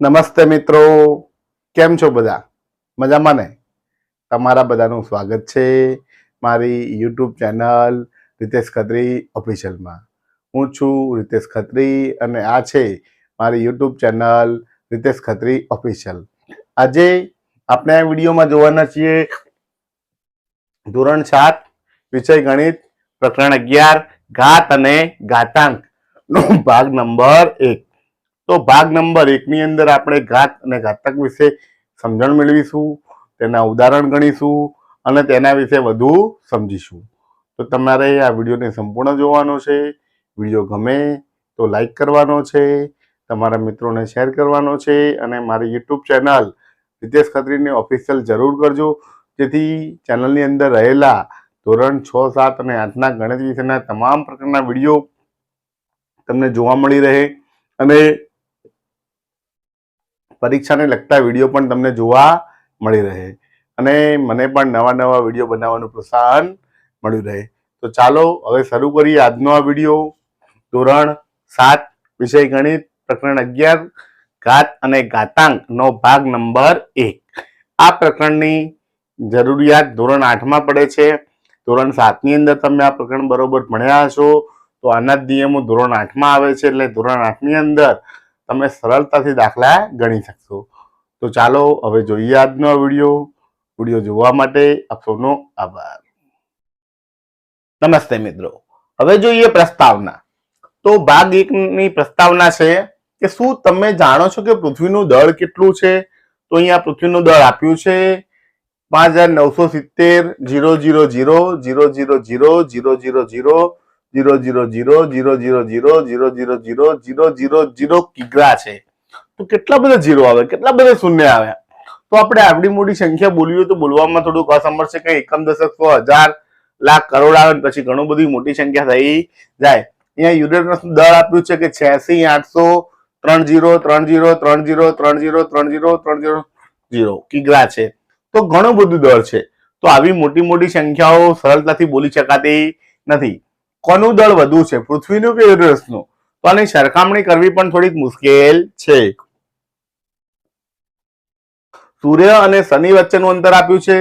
નમસ્તે મિત્રો. કેમ છો બધા? મજામાં ને? તમારા બધાનું સ્વાગત છે મારી યુટ્યુબ ચેનલ રિતેશ ખત્રી ઓફિશિયલમાં. હું છું રિતેશ ખત્રી અને આ છે મારી YouTube channel Ritesh Khatri official. આજે આપણે આ વિડીયોમાં જોવાના છીએ ધોરણ સાત, વિષય ગણિત, પ્રકરણ અગિયાર, ઘાત અને ઘાતાંક ભાગ નંબર એક. તો ભાગ નંબર એકની અંદર આપણે ઘાત અને ઘાતક વિશે સમજણ મેળવીશું, તેના ઉદાહરણ ગણીશું અને તેના વિશે વધુ સમજીશું. તો તમારે આ વિડીયોને સંપૂર્ણ જોવાનો છે, વીડિયો ગમે તો લાઈક કરવાનો છે, તમારા મિત્રોને શેર કરવાનો છે અને મારી યુટ્યુબ ચેનલ રિતેશ ખત્રીને ઓફિશિયલ જરૂર કરજો, જેથી ચેનલની અંદર રહેલા ધોરણ છ, સાત અને આઠના ગણિત વિશેના તમામ પ્રકારના વીડિયો તમને જોવા મળી રહે અને પરીક્ષાને લગતા વીડિયો પણ તમને જોવા મળી રહે. અને મને પણ નવા નવા વીડિયો બનાવવાનું પ્રોત્સાહન મળ્યું રહે. તો ચાલો, હવે શરૂ કરીએ આજનો આ વીડિયો. ધોરણ સાત, વિષય ગણિત, પ્રકરણ અગિયાર, ઘાત અને ઘાતાંકનો ભાગ નંબર એક. આ પ્રકરણની જરૂરિયાત ધોરણ આઠમાં પડે છે. ધોરણ સાતની અંદર તમે આ પ્રકરણ બરોબર ભણ્યા હશો. તો આના નિયમો ધોરણ આઠમાં આવે છે. એટલે ધોરણ આઠની અંદર તમે સરળતાથી દાખલા ગણી શકશો. તો ચાલો હવે જોઈએ આજનો વીડિયો. વીડિયો જોવા માટે આપ સૌનો આભાર. નમસ્તે મિત્રો. હવે જોઈએ પ્રસ્તાવના. તો ભાગ એકની પ્રસ્તાવના છે કે શું તમે જાણો છો કે પૃથ્વીનું દળ કેટલું છે? તો અહીંયા પૃથ્વીનું દળ આપ્યું છે પાંચ હજાર નવસો સિત્તેર, zero zero zero zero zero zero zero zero zero zero zero zero zero zero zero zero zero zero zero zero zero કિગ્રા છે તો કેટલા બધા જીરો આવે કેટલા બધા શૂન્ય આવે તો આપણે આવડી મોટી સંખ્યા બોલીએ તો બોલવામાં થોડુંક અસમર છે કે એકમ દશક સો હજાર લાખ કરોડ આવે પછી ઘણું બધી મોટી સંખ્યા થઈ જાય અહીંયા યુરેનસ દળ આપ્યું છે કે છ્યાસી આઠસો ત્રણ જીરો ત્રણ જીરો ત્રણ જીરો ત્રણ જીરો ત્રણ જીરો ત્રણ જીરો જીરો કિગ્રા છે તો ઘણું બધું દળ છે તો આવી મોટી મોટી સંખ્યાઓ સરળતાથી બોલી શકાતી નથી કોનું દળ વધુ છે? પૃથ્વીનું કે યુરેનસનું તો આની સરખામણી કરવી પણ થોડીક મુશ્કેલ છે. સૂર્ય અને શનિ વચ્ચેનું અંતર આપ્યું છે.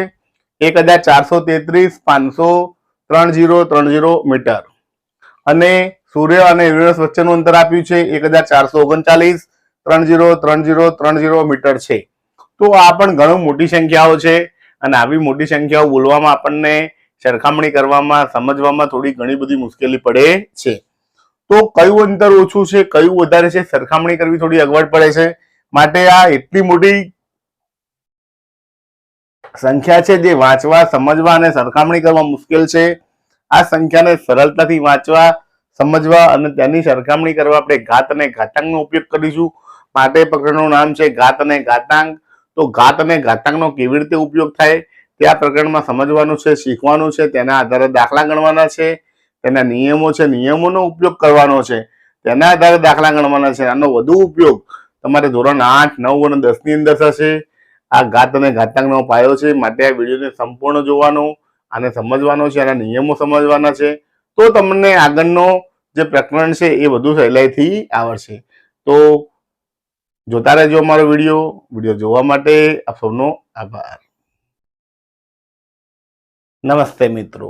એક હજાર ચારસો તેત્રીસ, પાંચસો ત્રણ જીરો ત્રણ જીરો મીટર. અને સૂર્ય અને યુરેનસ વચ્ચેનું અંતર આપ્યું છે. એક હજાર ચારસો ઓગણચાલીસ, ત્રણ જીરો ત્રણ જીરો ત્રણ જીરો મીટર છે. તો આ પણ ઘણું મોટી સંખ્યાઓ છે. અને આવી મોટી સંખ્યાઓ બોલવામાં આપણને સરખામણી કરવામાં સમજવામાં થોડી ઘણી બધી મુશ્કેલી પડે છે. તો કયું અંતર ઓછું છે, કયું વધારે છે સરખામણી કરવી થોડી અગવડ પડે છે. માટે આ એટલી મોટી સંખ્યા છે જે વાંચવા, સમજવા અને સરખામણી કરવા મુશ્કેલ છે. આ સંખ્યાને સરળતાથી વાંચવા, સમજવા અને તેની સરખામણી કરવા આપણે ઘાત અને ઘાતાંકનો ઉપયોગ કરીશું. માટે પ્રકરણનું નામ છે ઘાત અને ઘાતાંક. તો ઘાત અને ઘાતાંકનો કેવી રીતે ઉપયોગ થાય? તે પ્રકરણમાં સમજવાનું છે, શીખવાનું છે, તેના આધારે દાખલા ગણવાના છે, તેના નિયમો છે, નિયમોનો ઉપયોગ કરવાનો છે, તેના આધારે દાખલા ગણવાના છે. આનો વધુ ઉપયોગ તમારે ધોરણ આઠ, નવ અને દસની અંદર થશે. આ ઘાત અને ઘાતાંકનો પાયો છે, માટે આ વિડીયોને સંપૂર્ણ જોવાનો આને સમજવાનો છે, આના નિયમો સમજવાના છે. તો તમને આગળનો જે પ્રકરણ છે, એ વધુ સહેલાઈથી આવડશે. તો જોતા રહેજો અમારો વીડિયો. વીડિયો જોવા માટે આપ સૌનો આભાર. નમસ્તે મિત્રો.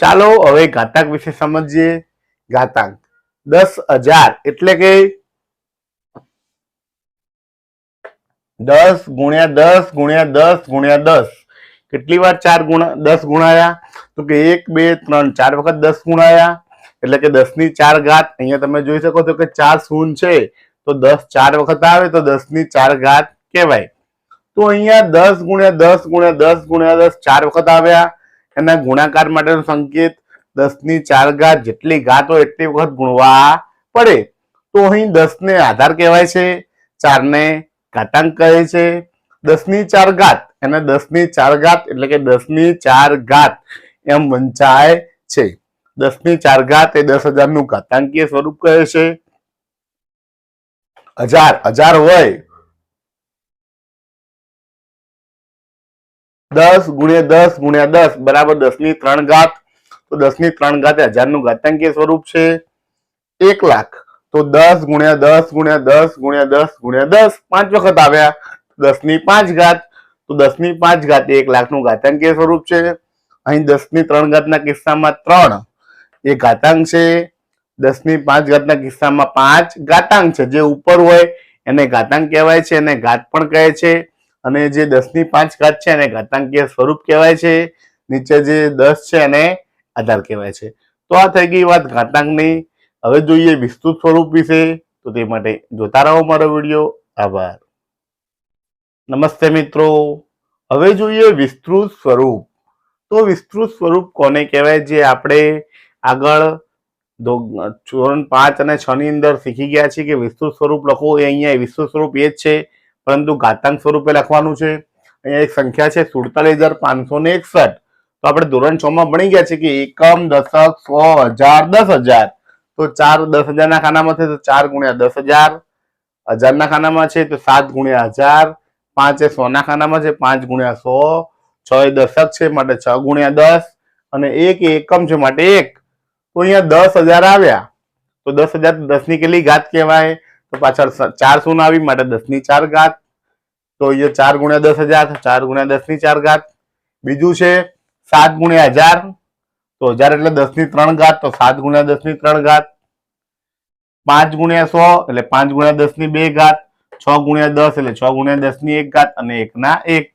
ચાલો હવે ઘાતાંક વિશે સમજીએ. ઘાતાંક દસ હજાર એટલે કે દસ ગુણ્યા દસ ગુણ્યા દસ ગુણ્યા દસ. કેટલી વાર ચાર ગુણા દસ ગુણાયા? તો કે એક, બે, ત્રણ, ચાર વખત દસ ગુણાયા. એટલે કે દસની ચાર ઘાત, અહીંયા તમે જોઈ શકો છો કે ચાર શૂન છે. તો દસ ચાર વખત આવે તો દસની ચાર ઘાત કહેવાય. તો અહીંયા દસ ગુણ્યા દસ ગુણ્યા દસ ગુણ્યા દસ ચાર વખત આવ્યા. એના ગુણાકાર માટેનો સંકેત દસની ચાર ઘાત જેટલી ઘાત હોય એટલી વખત ગુણવા પડે. તો અહીં દસ ને આધાર કહેવાય છે ચાર ને ઘાતાંક કહે છે. દસની ચાર ઘાત એને દસની ચાર ઘાત એટલે કે દસની ચાર ઘાત એમ વંચાય છે. દસની ચાર ઘાત એ દસ હજારનું ઘાતાંકીય સ્વરૂપ કહે છે. હજાર હજાર હોય દસ ગુણ્યા દસ ગુણ્યા દસ બરાબર દસની ત્રણ ઘાત. તો દસની ત્રણ ઘાત હજારનું ઘાતાંકીય સ્વરૂપ છે. એક લાખ. તો દસ ગુણ્યા દસ ગુણ્યા દસ ગુણ્યા દસ ગુણ્યા દસ. પાંચ વખત આવ્યા. દસની પાંચ ઘાત. તો દસની પાંચ ઘાત એક એક લાખનું ઘાતાંકીય સ્વરૂપ છે. અહીં દસની ત્રણ ઘાતના કિસ્સામાં ત્રણ એ ઘાતાંક છે. દસની પાંચ ઘાતના કિસ્સામાં પાંચ ઘાતાંક છે. જે ઉપર હોય એને ઘાતાંક કહેવાય છે. એને ઘાત પણ કહે છે. અને જે દસની પાંચ ઘાત છે એને ઘાતાંકીય સ્વરૂપ કહેવાય છે. નીચે જે દસ છે એને આધાર કહેવાય છે. તો આ થઈ ગઈ વાત ઘાતાંકની. હવે જોઈએ વિસ્તૃત સ્વરૂપ વિશે. તો તે માટે જોતા રહો મારો વીડિયો. આભાર. નમસ્તે મિત્રો. હવે જોઈએ વિસ્તૃત સ્વરૂપ. તો વિસ્તૃત સ્વરૂપ કોને કહેવાય? જે આપણે આગળ ધોરણ પાંચ અને છ ની અંદર શીખી ગયા છીએ કે વિસ્તૃત સ્વરૂપ લખો. એ અહીંયા વિસ્તૃત સ્વરૂપ એ જ છે. પરંતુ ઘાતાંક સ્વરૂપે લખવાનું છે. અહીંયા એક સંખ્યા છે સુડતાલીસ હજાર પાંચસો એકસઠ. તો આપણે ધોરણ છ માં ભણી ગયા છે કે એકમ દશક સો હજાર દસ હજાર. તો ચાર દસ હજારના ખાનામાં છે તો ચાર ગુણ્યા દસ હજાર. હજારના ખાનામાં છે તો સાત ગુણ્યા હજાર. પાંચ એ સો ના ખાનામાં છે પાંચ ગુણ્યા સો. છ એ દશક છે માટે છ ગુણ્યા દસ. અને એક એકમ છે માટે એક. તો અહીંયા દસ હજાર આવ્યા. તો દસ હજાર દસની કેટલી ઘાત કહેવાય? તો પાછળ ચાર સોના આવી માટે દસની ચાર ઘાત. તો અહીંયા ચાર ગુણ્યા દસ હજાર ચાર ગુણ્યા દસની ચાર ઘાત. બીજું છે સાત ગુણ્યા હજાર. તો હજાર એટલે દસની ત્રણ ઘાત, તો સાત ગુણ્યા દસની ત્રણ ઘાત. પાંચ ગુણ્યા સો એટલે પાંચ ગુણ્યા દસની બે ઘાત. છ ગુણ્યા દસ એટલે છ ગુણ્યા દસની એક ઘાત અને એક ના એક.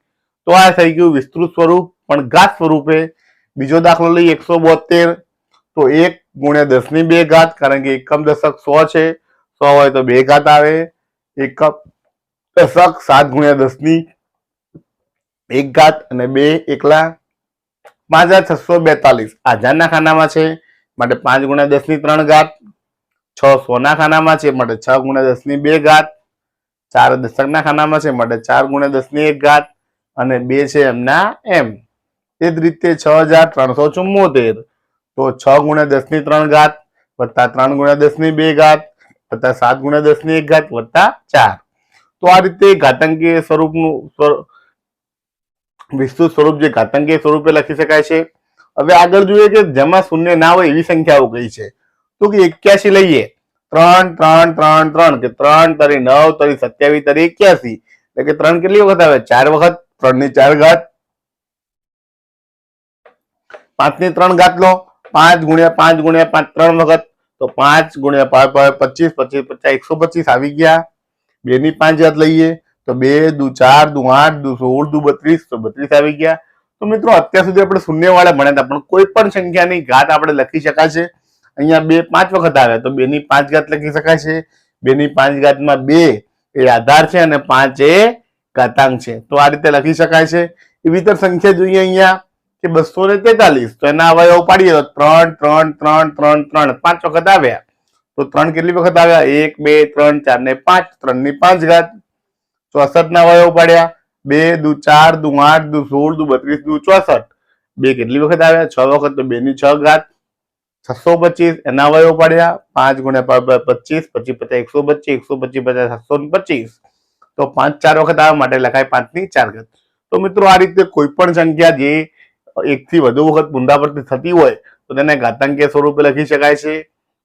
તો આ થઈ ગયું વિસ્તૃત સ્વરૂપ, પણ ઘાત સ્વરૂપે બીજો દાખલો લઈ એકસો બોતેર તો એક ગુણ્યા દસની બે ઘાત, કારણ કે એકમ દશક સો છે. સો હોય તો બે ઘાત આવે. એકમ દશક સાત ગુણ્યા દસની એક ઘાત અને બે એકલા પાંચ હજાર છસો બેતાલીસ. હજારના ખાનામાં છે, માટે પાંચ ગુણ્યા દસની ત્રણ ઘાત, છ સોના ખાનામાં છે, માટે છ ગુણ્યા દસની બે ઘાત, ચાર દશકના ખાનામાં છે, માટે ચાર ગુણ્યા દસની એક ઘાત અને બે છે એમના એમ. એ જ રીતે છ હજાર ત્રણસો ચુમ્મોતેર. તો છ ગુણ્યા દસની ત્રણ ઘાત વત્તા ત્રણ ગુણ્યા દસની બે ઘાત વત્તા સાત ગુણ્યા દસની એક ઘાત વત્તા ચાર. તો આ રીતે ઘાતાંકીય સ્વરૂપનું વિસ્તૃત સ્વરૂપ જે ઘાતાંકીય સ્વરૂપે લખી શકાય છે. હવે આગળ જોઈએ કે જેમાં શૂન્ય ના હોય એવી સંખ્યાઓ કઈ છે? તો કે એક્યાસી લઈએ. ત્રણ ત્રણ ત્રણ ત્રણ. કે ત્રણ તરી નવ તરી સત્યાવીસ તરી એક્યાસી. એટલે કે ત્રણ કેટલી વખત આવે? ચાર વખત. ત્રણની ચાર ઘાત. પાંચની ત્રણ ઘાત લો. પાંચ ગુણ્યા પાંચ ગુણ્યા પાંચ ત્રણ વખત. તો પાંચ ગુણ્યા પાંચ પાંચ, પચીસ પચીસ, પચાસ, એકસો પચીસ આવી ગયા. બે ની પાંચ જાત લઈએ, તો બે, દુ ચાર, દુ આઠ, દુ સોળ, દુ બત્રીસ, તો બત્રીસ આવી ગયા. તો મિત્રો, અત્યાર સુધી આપણે શૂન્ય વાળા ભણ્યા હતા, પણ કોઈ પણ સંખ્યાની ઘાત આપણે લખી શકાય છે અહીંયા બે પાંચ વખત આવ્યા તો બે ની પાંચ ઘાત લખી શકાય છે બે ની પાંચ ઘાતમાં બે એ આધાર છે અને પાંચ એ ઘાતાંક છે. તો આ રીતે લખી શકાય છે એવી રીતે સંખ્યા જોઈએ અહીંયા, કે બસો ને તેતાલીસ. તો એના અવયવ પાડીએ તો ત્રણ ત્રણ ત્રણ ત્રણ ત્રણ, પાંચ વખત આવ્યા. તો ત્રણ કેટલી વખત આવ્યા? એક, બે, ત્રણ, ચાર ને પાંચ. ત્રણની પાંચ ઘાત. ચોસઠ ના વયો પાડ્યા બે, દુ ચાર, દુ આઠ, દુ સોળ, દુ બત્રીસ, દુ ચોસઠ. બે કેટલી વખત આવ્યા? છ વખત તો બે ની છ ઘાત. છસો પચીસ, એના વયો પાડ્યા પાંચ ગુણ્યા પાંચ પાંચ પચીસ પચીસ પચાસ, એકસો પચીસ એકસો પચીસ, પચાસ, સાતસો પચીસ. તો પાંચ, ચાર વખત આવ્યા માટે લખાય પાંચની ચાર ઘાત. તો મિત્રો આ રીતે કોઈ પણ સંખ્યા જે એક થી વધુ વખત પુનરાવર્તિત થતી હોય, તો તેને ઘાતાંકીય સ્વરૂપે લખી શકાય છે.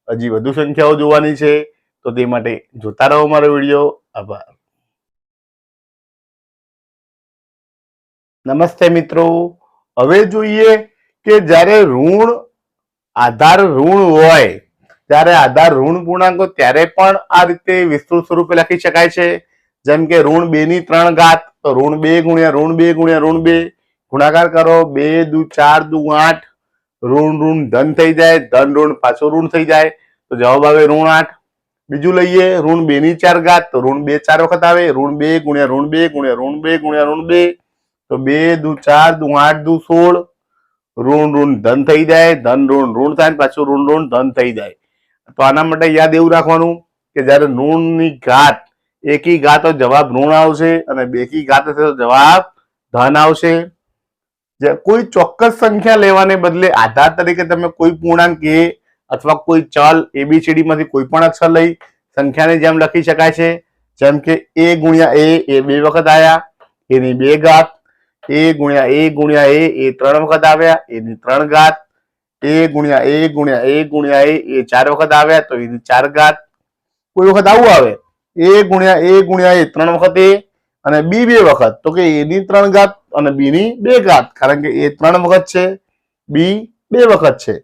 હજી વધુ સંખ્યાઓ જોવાની છે, તો તે માટે જોતા રહો મારો વીડિયો. આભાર. નમસ્તે મિત્રો. હવે જોઈએ કે જ્યારે ઋણ, આધાર ઋણ હોય, ત્યારે આધાર ઋણ પૂર્ણાંકો ત્યારે પણ આ રીતે વિસ્તૃત સ્વરૂપે લખી શકાય છે. જેમ કે ઋણ બે ની ત્રણ ઘાત, તો ઋણ બે ગુણ્યા ઋણ બે ગુણ્યા ઋણ બે, ગુણાકાર કરો, બે દુ ચાર દુ આઠ ઋણ ઋણ ધન થઈ જાય, ધન, ઋણ પાછો ઋણ થઈ જાય. તો જવાબ આવે ઋણ આઠ. બીજું લઈએ, ઋણ બે ની ચાર ઘાત. તો ઋણ બે ચાર વખત આવે. ઋણ બે ગુણ્યા ઋણ બે ગુણ્યા ઋણ બે ગુણ્યા ઋણ બે. તો બે દુ ચાર દુ આઠ દુ સોળ. ઋણ ઋણ ધન થઈ જાય, ધન, ઋણ ઋણ થાય પાછું ઋણ ઋણ ધન થઈ જાય. તો આના માટે યાદ એવું રાખવાનું કે જ્યારે ઋણની ઘાત, એકી ઘાત જવાબ ઋણ આવશે અને બેકી ઘાત થશે તો જવાબ ધન આવશે. જે કોઈ ચોક્કસ સંખ્યા લેવાને બદલે આધાર તરીકે તમે કોઈ પૂર્ણાંક એ અથવા કોઈ ચલ એબીસીડી માંથી કોઈ પણ અક્ષર લઈ સંખ્યાની જેમ લખી શકાય છે, જેમ કે એ ગુણ્યા એ એ બે વખત આવ્યા એની બે ઘાત એ ગુણ્યા એ ગુણ્યા એ એ ત્રણ વખત આવ્યા, એની ત્રણ ઘાત એ ગુણ્યા એ ગુણ્યા એ ગુણ્યા એ એ ચાર વખત આવ્યા, તો એની ચાર ઘાત કોઈ વખત આવું આવે. એ ગુણ્યા એ ગુણ્યા એ ત્રણ વખત એ અને બી બે વખત. તો કે એની ત્રણ ઘાત અને બી ની બે ઘાત, કારણ કે એ ત્રણ વખત છે બી બે વખત છે.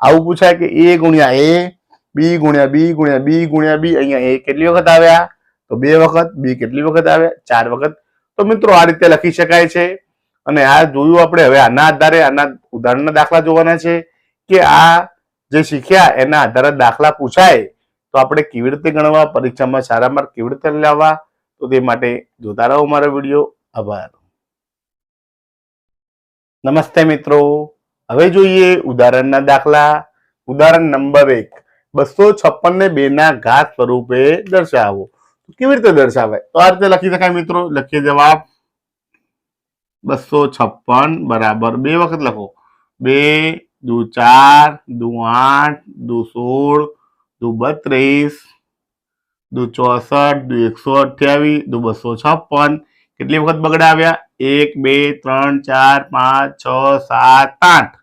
આવું પૂછાય કે એ ગુણ્યા એ બી ગુણ્યા બી ગુણ્યા બી ગુણ્યા બી અહીંયા એ કેટલી વખત આવ્યા? તો બે વખત બી કેટલી વખત આવ્યા? ચાર વખત. તો મિત્રો આ રીતે લખી શકાય છે. અને આ જોયું આપણે હવે આના આધારે, આના ઉદાહરણના દાખલા જોવાના છે કે આ જે શીખ્યા એના આધારે દાખલા પૂછાય, તો આપણે કેવી રીતે ગણવા, પરીક્ષામાં સારા માર્ક કેવી રીતે લાવવા તો તે માટે જોતા રહો મારો વીડિયો. આભાર. નમસ્તે મિત્રો. હવે જોઈએ ઉદાહરણના દાખલા. ઉદાહરણ નંબર એક. બસો છપ્પન ને બે ના ઘાત સ્વરૂપે દર્શાવો. કેવી રીતે દર્શાવાય? તો આ રીતે લખી શકાય મિત્રો. લખીએ જવાબ. બસો છપ્પન બરાબર બે વખત લખો. બે, દુ ચાર, દુ આઠ, દુ સોળ, દુ બત્રીસ, દુ ચોસઠ, દુ એકસો અઠ્યાવીસ, દુ બસો છપ્પન કેટલી વખત બગડાવ્યા? એક, બે, ત્રણ, ચાર, પાંચ, છ, સાત, આઠ.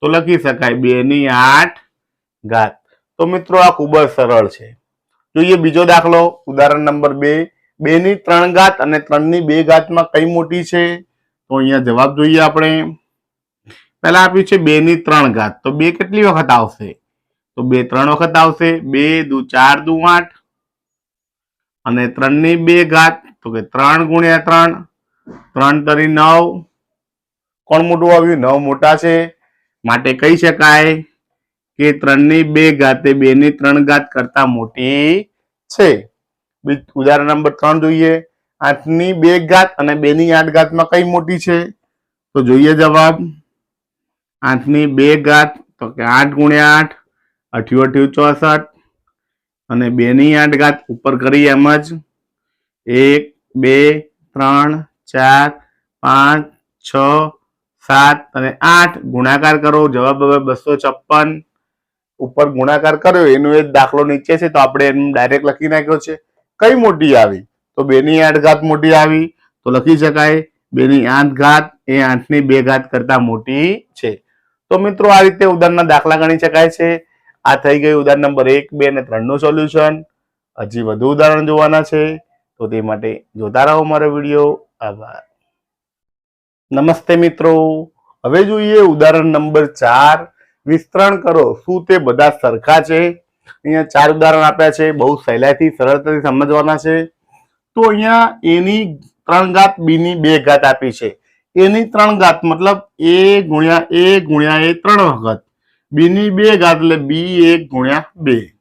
તો લખી શકાય બે ની આઠ ઘાત. તો મિત્રો આ ખૂબ જ સરળ છે. જોઈએ બીજો દાખલો. ઉદાહરણ નંબર બે. બે ની ત્રણ ઘાત અને ત્રણની બે ઘાતમાં કઈ મોટી છે? તો અહીંયા જવાબ જોઈએ આપણે. પહેલા આપ્યું છે બે ની ત્રણ ઘાત. તો બે કેટલી વખત આવશે? તો બે ત્રણ વખત આવશે. બે દુ ચાર દુ આઠ. અને ત્રણની બે ઘાત. તો કે ત્રણ ગુણ્યા ત્રણ ત્રણ તરી નવ. કોણ મોટું આવ્યું? નવ મોટા છે. માટે કહી શકાય કે ત્રણની બે ઘાતે બે ની ત્રણ ઘાત કરતા મોટી છે. ઉદાહરણ નંબર ત્રણ જોઈએ. આઠની બે ઘાત અને બે ની આઠ ઘાતમાં કઈ મોટી છે? તો જોઈએ જવાબ. આઠની બે ઘાત, તો કે આઠ ગુણ્યા આઠ અઠ્યું અઠ્યું ચોસઠ. અને બે ની આઠ ઘાત, ઉપર કરી એમ જ, એક બે, ત્રણ, ચાર, પાંચ, છ, સાત અને આઠ. ગુણાકાર કરો. જવાબ હવે બસો છપ્પન. ઉપર ગુણાકાર કર્યો. એનો એ દાખલો નીચે છે, તો આપણે એમ ડાયરેક્ટ લખી નાખ્યો છે. કઈ મોટી આવી? તો બે ની આઠ ઘાત મોટી આવી. તો લખી શકાય બે ની આઠ ઘાત એ આઠની બે ઘાત કરતા મોટી છે. તો મિત્રો, આ રીતે ઉદાહરણના દાખલા ગણી શકાય છે. આ થઈ ગયું ઉદાહરણ નંબર એક, બે અને ત્રણનું સોલ્યુશન હજી વધુ ઉદાહરણ જોવાના છે. તો તે માટે જોતા રહો મારો વીડિયો. આભાર. નમસ્તે મિત્રો. હવે જોઈએ ઉદાહરણ નંબર ચાર. વિસ્તરણ કરો. શું તે બધા સરખા છે? અહીંયા ચાર ઉદાહરણ આપ્યા છે. બહુ સહેલાઈથી, સરળતાથી સમજવાના છે. તો અહીંયા એની ત્રણ ઘાત બી ની બે ઘાત આપી છે. એની ત્રણ ઘાત મતલબ એ ગુણ્યા એ ગુણ્યા એ ત્રણ વખત. બી ની બે ઘાત એટલે બી એક ગુણ્યા બે.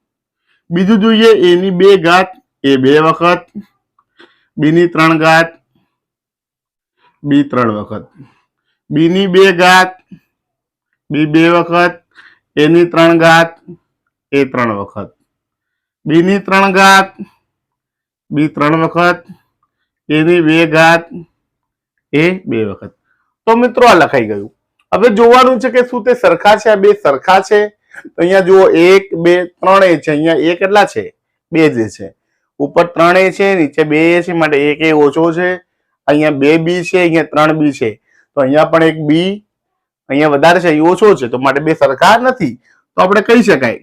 બીજું જોઈએ એની બે ઘાત એ બે વખત. બી ની ત્રણ ઘાત, બી ત્રણ વખત. બીની બે ઘાત, બી બે વખત, એની ત્રણ ઘાત, એ ત્રણ વખત. બીની ત્રણ ઘાત, બી ત્રણ વખત, એની બે ઘાત, એ બે વખત. તો મિત્રો આ લખાઈ ગયું. હવે જોવાનું છે કે શું તે સરખા છે, આ બે સરખા છે? તો અહીંયા જુઓ, એક, બે ત્રણ એ છે. અહીંયા એ કેટલા છે, બે જે છે. ઉપર ત્રણ એ છે, નીચે બે એ છે, માટે એક એ ઓછો છે. અહીંયા બે બી છે, અહીંયા ત્રણ બી છે. તો અહીંયા પણ એક બી અહીંયા વધારે છે એ ઓછો છે. તો માટે બે સરખા નથી. તો આપણે કહી શકાય.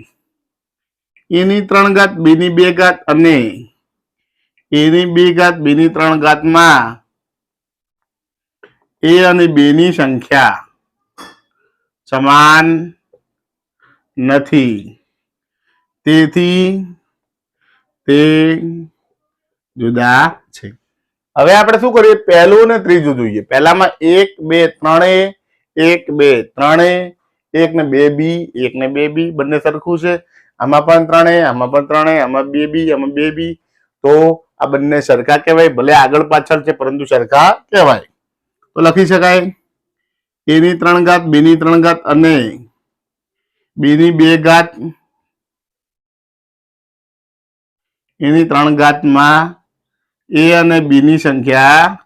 એની ત્રણ ઘાત બીની બે ઘાત અને એની બે ઘાત બીની ત્રણ ઘાતમાં એ અને બે ની સંખ્યા સમાન નથી. તેથી તે જુદા છે. હવે આપણે શું કરીએ? પહેલું ને ત્રીજું જોઈએ. પહેલામાં એક, બે, ત્રણે, એક, બે, ત્રણે, એક ને બે બી, એક ને બે બી, બંને સરખું છે. આમાં પણ ત્રણે, આમાં પણ ત્રણે, આમાં બે બી, આમાં બે બી. તો આ બંને સરખા કહેવાય. ભલે આગળ પાછળ છે, પરંતુ સરખા કહેવાય. તો લખી શકાય. એની ત્રણ ઘાત, બેની ત્રણ ઘાત અને બેની બે ઘાત. એની ત્રણ ઘાતમાં એ અને બી ની સંખ્યા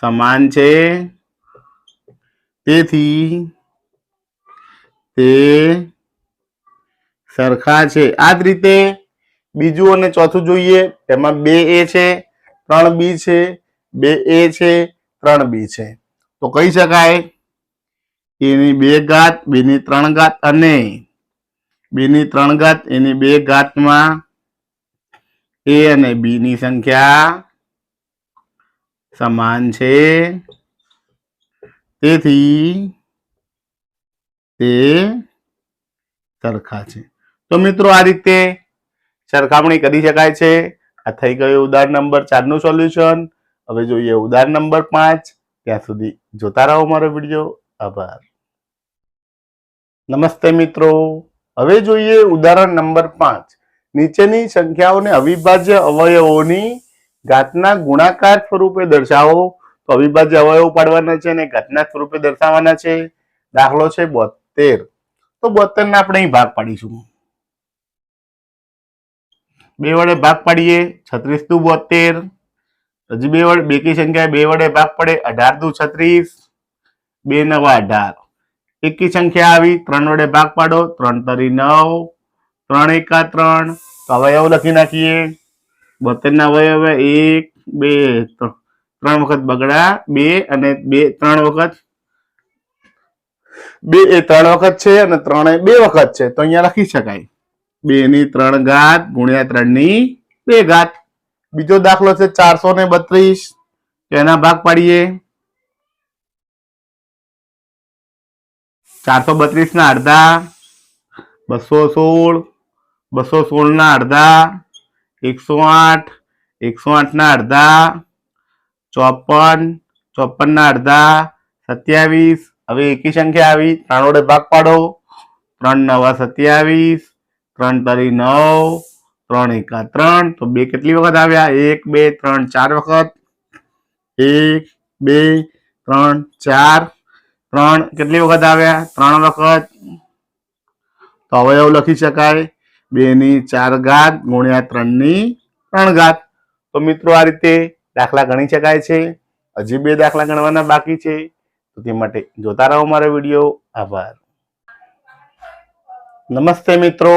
સમાન છે. તેથી તે સરખા છે. આ જ રીતે બીજું અને ચોથું જોઈએ. તેમાં બે એ છે, ત્રણ બી છે, બે એ છે, ત્રણ બી છે. તો કહી શકાય એની બે ઘાત, બેની ત્રણ ઘાત અને ની ત્રણ ઘાત, એની બે ઘાતમાં એ અને બી ની સંખ્યા સમાન છે. તેથી તે સરખા છે. તો મિત્રો આ રીતે સરખામણી કરી શકાય છે. આ થઈ ગયું ઉદાહરણ નંબર ચારનું સોલ્યુશન. હવે જોઈએ ઉદાહરણ નંબર પાંચ. ત્યાં સુધી જોતા રહો મારો વીડિયો. આભાર. નમસ્તે મિત્રો. હવે જોઈએ ઉદાહરણ નંબર પાંચ. નીચેની સંખ્યાઓને અવિભાજ્ય અવયવોની ઘાતના ગુણાકાર સ્વરૂપે દર્શાવો. તો અવિભાજ્ય અવયવો પાડવાના છે અને ઘાતના સ્વરૂપે દર્શાવવાના છે. દાખલો છે બોતેર તો બોતેર ને આપણે ભાગ પાડીશું. બે વડે ભાગ પાડીએ, છત્રીસ દુ બોતેર હજી બે વડે, બેકી સંખ્યા બે વડે ભાગ પડે, અઢાર દુ છત્રીસ. બે નવા અઢાર. એકી સંખ્યા આવી, ત્રણ વડે ભાગ પાડો, ત્રણ તરી નવ, ત્રણ એકા ત્રણ. અવયવ લખી નાખીએ. બોતેર ના અવયવ એક, બે ત્રણ વખત બગડા, બે અને બે, ત્રણ વખત. બે એ ત્રણ વખત છે અને ત્રણ બે વખત છે. તો અહીંયા લખી શકાય. બે ની ત્રણ ઘાત ગુણ્યા ત્રણની બે ઘાત. બીજો દાખલો છે ચારસો ને બત્રીસ. એના ભાગ પાડીએ. ચારસો બત્રીસ ના અડધા, બસો સોળ બસો સોળ ના અડધા, એકસો આઠ એકસો આઠ ના અડધા, ચોપન ચોપન ના અડધા, સત્યાવીસ, હવે એકી સંખ્યા આવી, ત્રણ વડે ભાગ પાડો, ત્રણ નવા સત્યાવીસ, ત્રણ તરી નવ, ત્રણ એકા ત્રણ, તો બે કેટલી વખત આવ્યા? એક, બે, ત્રણ, ચાર વખત, એક, બે, ત્રણ, ચાર ત્રણ કેટલી વખત આવ્યા? ત્રણ વખત. તો અવયવ લખી શકાય. બે ની ચાર ઘાત ગુણ્યા ત્રણની ત્રણ ઘાત. તો મિત્રો આ રીતે દાખલા ગણી શકાય છે. હજી બે દાખલા ગણવાના બાકી છે. તો તે માટે જોતા રહો મારો વીડિયો. આભાર. નમસ્તે મિત્રો.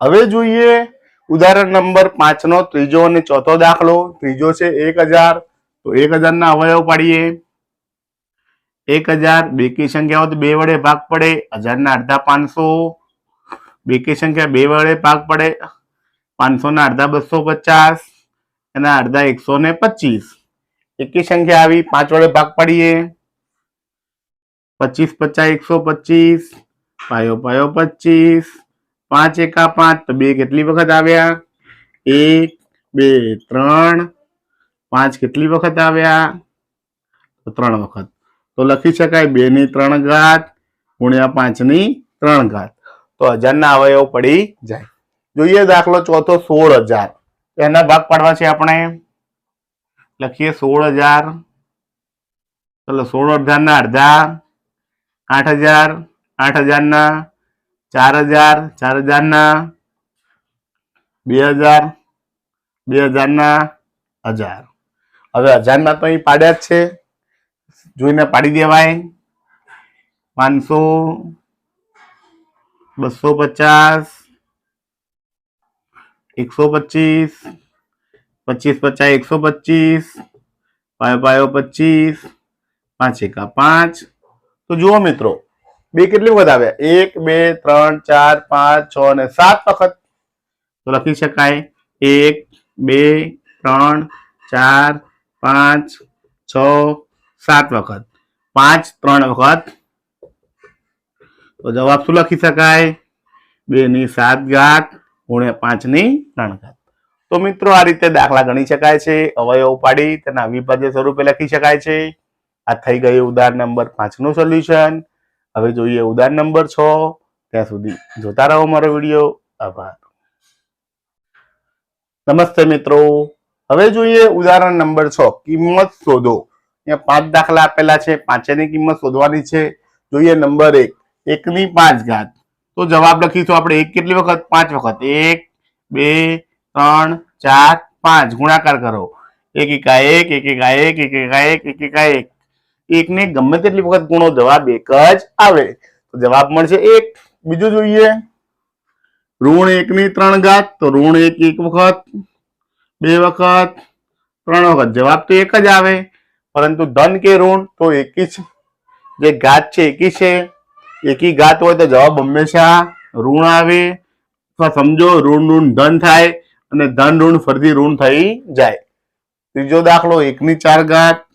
હવે જોઈએ ઉદાહરણ નંબર પાંચ નો ત્રીજો અને ચોથો દાખલો. ત્રીજો છે એક હજાર. તો એક હજારના અવયવ પાડીએ. એક હજાર બેકી સંખ્યાઓ તો બે વડે ભાગ પડે હજાર ના અડધા પાંચસો બેકી સંખ્યા બે વડે ભાગ પડે પાંચસો ના અડધા બસો પચાસ એના અડધા એકસો ને પચીસ એકી સંખ્યા આવી પાંચ વડે ભાગ પાડીએ પચીસ પચાસ એકસો પચીસ પાયો પાયો પચીસ પાંચ એકા પાંચ તો બે કેટલી વખત આવ્યા એક બે ત્રણ પાંચ કેટલી વખત આવ્યા તો ત્રણ વખત તો લખી શકાય બે ની ત્રણ ઘાત ગુણ્યા પાંચની ત્રણ ઘાત. તો હજાર ના અવયવ પડી જાય. જોઈએ દાખલો ચોથો સોળ હજાર. એના ભાગ પાડવા છે આપણે. લખીએ સોળ હજાર. ચલો સોળ હજાર ના અડધા, આઠ હજાર આઠ હજાર ના ચાર હજાર ચાર હજાર ના બે હજાર બે હજાર ના હજાર. હવે હજાર ના તો અહીં પાડ્યા જ છે. જોઈને પાડી દેવાય. પાંચસો, બસો પચાસ, એકસો પચીસ પચીસ પચાસ, એકસો પચીસ, પાયો પાયો પચીસ, પાંચ એકા પાંચ. તો જુઓ મિત્રો, બે કેટલી વખત આવ્યા એક, બે, ત્રણ, ચાર, પાંચ, છ અને સાત વખત. તો લખી શકાય. એક, બે, ત્રણ, ચાર, પાંચ, છ સાત વખત. પાંચ, ત્રણ વખત. તો જવાબ શું લખી શકાય? બે ની સાત ઘાત ગુણ્યા પાંચની ત્રણ ઘાત. તો મિત્રો, આ રીતે દાખલા ગણી શકાય છે, અવયવ પાડી તેના અવિભાજ્ય સ્વરૂપે લખી શકાય છે. આ થઈ ગયું ઉદાહરણ નંબર પાંચનું સોલ્યુશન હવે જોઈએ ઉદાહરણ નંબર છ. ત્યાં સુધી જોતા રહો મારો વીડિયો. આભાર. નમસ્તે મિત્રો. હવે જોઈએ ઉદાહરણ નંબર છ. કિંમત શોધો. અહીંયા પાંચ દાખલા આપેલા છે, પાંચેની કિંમત શોધવાની છે. જોઈએ નંબર એક, એકની પાંચ ઘાત. તો જવાબ લખીશું આપણે એક કેટલી વખત? પાંચ વખત. એક, બે, ત્રણ, ચાર, પાંચ. ગુણાકાર કરો. એક એકા એક એક એકા એક એક એકા એક એક એકા એક. એકને ગમે તેટલી વખત ગુણો, જવાબ એક જ આવે. તો જવાબ મળશે એક. બીજું જોઈએ. ઋણ એકની ત્રણ ઘાત. તો ઋણ એક એક વખત, બે વખત, ત્રણ વખત. જવાબ તો એક જ આવે. પરંતુ ધન કે ઋણ તો એકી જ ઘાત છે એકી છે. એકી ઘાત હોય તો જવાબ હંમેશા ઋણ આવે. અથવા સમજો ઋણ ઋણ ધન થાય અને ધન ઋણ ફરીથી ઋણ થઈ જાય. ત્રીજો દાખલો એકની ચાર ઘાત.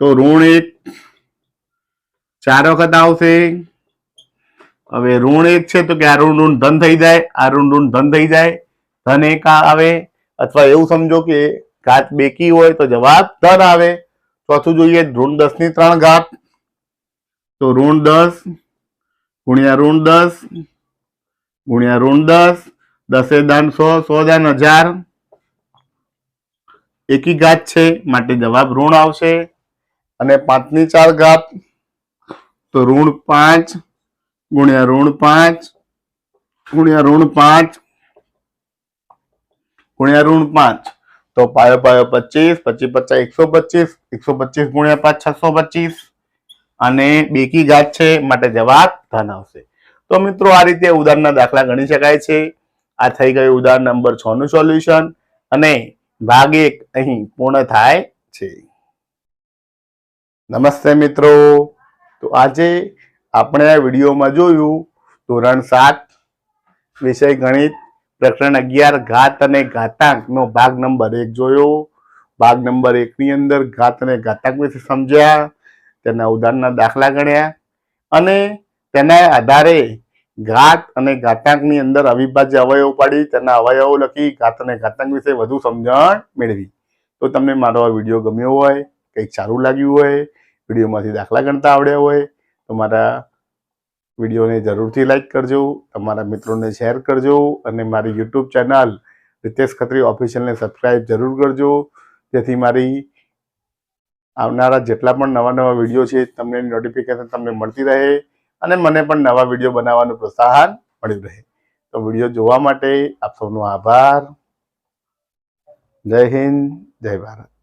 તો ઋણ એક ચાર વખત આવશે. હવે ઋણ એક છે તો કે આ ઋણ ઋણ ધન થઈ જાય. આ ઋણ ઋણ ધન થઈ જાય. ધન એક આવે. અથવા એવું સમજો કે ઘાત બેકી હોય તો જવાબ ધન આવે. ચોથું જોઈએ ઋણ દસની ત્રણ ઘાત. તો ઋણ દસ ગુણ્યા ઋણ દસ ગુણ્યા ઋણ દસ. દસે દાન સો સો દાન હજાર. એકી ઘાત છે, માટે જવાબ ઋણ આવશે. અને પાંચની ચાર ઘાત. તો ઋણ પાંચ ગુણ્યા ઋણ પાંચ ગુણ્યા ઋણ પાંચ ગુણ્યા ઋણ પાંચ. તો પાયો પાયો પચીસ પચીસ પચાસ એકસો પચીસ એકસો પચીસ ગુણ્યા પાંચ છસો પચીસ. અને બેકી ઘાત છે, માટે જવાબ ધન આવશે. તો મિત્રો આ રીતે ઉદાહરણના દાખલા ગણી શકાય છે. આ થઈ ગયું ઉદાહરણ નંબર છ નું સોલ્યુશન. અને ભાગ એક અહીં પૂર્ણ થાય છે. નમસ્તે મિત્રો. તો આજે આપણે આ વિડીયોમાં જોયું ધોરણ સાત વિષય ગણિત પ્રકરણ અગિયાર ઘાત અને ઘાતાંકનો ભાગ નંબર એક જોયો. ભાગ નંબર એકની અંદર ઘાત અને ઘાતાંક વિશે સમજ્યા, તેના ઉદાહરણના દાખલા ગણ્યા અને તેના આધારે ઘાત અને ઘાતાંકની અંદર અવિભાજ્ય અવયવ પાડી, તેના અવયવો લખી ઘાત અને ઘાતાંક વિશે વધુ સમજણ મેળવી. તો તમને મારો આ વીડિયો ગમ્યો હોય, કંઈક સારું લાગ્યું હોય, વિડીયોમાંથી દાખલા ગણતા આવડ્યા હોય, તો મારા વિડીયોને જરૂરથી લાઇક કરજો, તમારા મિત્રોને શેર કરજો અને મારી યુટ્યુબ ચેનલ રિતેશ ખત્રી ઓફિશિયલને સબસ્ક્રાઈબ જરૂર કરજો. જેથી મારી આવનારા જેટલા પણ નવા નવા વીડિયો છે, તમને નોટિફિકેશન તમને મળતી રહે અને મને પણ નવા વીડિયો બનાવવાનું પ્રોત્સાહન મળી રહે. તો વીડિયો જોવા માટે આપ સૌનો આભાર. જય હિન્દ, જય ભારત.